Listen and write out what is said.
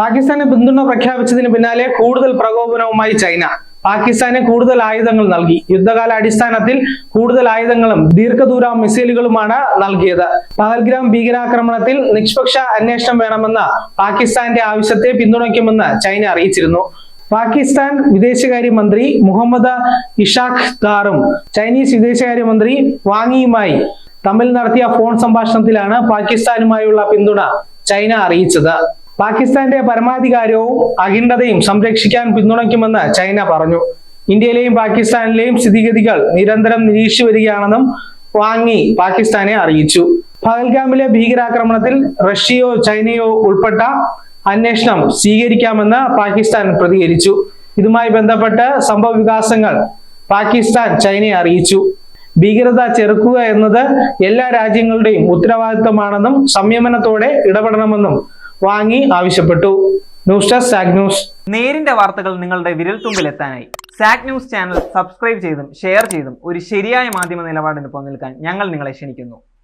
പാകിസ്ഥാന് പിന്തുണ പ്രഖ്യാപിച്ചതിന് പിന്നാലെ കൂടുതൽ പ്രകോപനവുമായി ചൈന. പാകിസ്ഥാന് കൂടുതൽ ആയുധങ്ങൾ നൽകി. യുദ്ധകാല അടിസ്ഥാനത്തിൽ കൂടുതൽ ആയുധങ്ങളും ദീർഘദൂര മിസൈലുകളുമാണ് നൽകിയത്. പഹൽഗ്രാം ഭീകരാക്രമണത്തിൽ നിഷ്പക്ഷ അന്വേഷണം വേണമെന്ന പാകിസ്ഥാന്റെ ആവശ്യത്തെ പിന്തുണയ്ക്കുമെന്ന് ചൈന അറിയിച്ചിരുന്നു. പാകിസ്ഥാൻ വിദേശകാര്യ മന്ത്രി മുഹമ്മദ് ഇഷാഖ് ദാറും ചൈനീസ് വിദേശകാര്യ മന്ത്രി വാങ്ങിയുമായി തമ്മിൽ നടത്തിയ ഫോൺ സംഭാഷണത്തിലാണ് പാകിസ്ഥാനുമായുള്ള പിന്തുണ ചൈന അറിയിച്ചത്. പാകിസ്ഥാന്റെ പരമാധികാരവും അഖിണ്ഡതയും സംരക്ഷിക്കാൻ പിന്തുണയ്ക്കുമെന്ന് ചൈന പറഞ്ഞു. ഇന്ത്യയിലെയും പാകിസ്ഥാനിലെയും സ്ഥിതിഗതികൾ നിരന്തരം നിരീക്ഷിച്ചു വരികയാണെന്നും വാങ്ങി പാകിസ്ഥാനെ അറിയിച്ചു. പഹൽഗാമിലെ ഭീകരാക്രമണത്തിൽ റഷ്യയോ ചൈനയോ ഉൾപ്പെട്ട അന്വേഷണം സ്വീകരിക്കാമെന്ന് പാകിസ്ഥാൻ പ്രതികരിച്ചു. ഇതുമായി ബന്ധപ്പെട്ട് സംഭവ വികാസങ്ങൾ പാകിസ്ഥാൻ ചൈനയെ അറിയിച്ചു. ഭീകരത ചെറുക്കുക എന്നത് എല്ലാ രാജ്യങ്ങളുടെയും ഉത്തരവാദിത്തമാണെന്നും സംയമനത്തോടെ ഇടപെടണമെന്നും വാങ്ങി ആവശ്യപ്പെട്ടു. ന്യൂസ് ഡെസ്ക് സാക് ന്യൂസ് നേരിന്റെ വാർത്തകൾ നിങ്ങളുടെ വിരൽത്തുമ്പിൽ എത്താനായി. സാക് ന്യൂസ് ചാനൽ സബ്സ്ക്രൈബ് ചെയ്തും ഷെയർ ചെയ്തും ഒരു ശരിയായ മാധ്യമ നിലപാടിന് പങ്കെടുക്കാൻ ഞങ്ങൾ നിങ്ങളെ ക്ഷണിക്കുന്നു.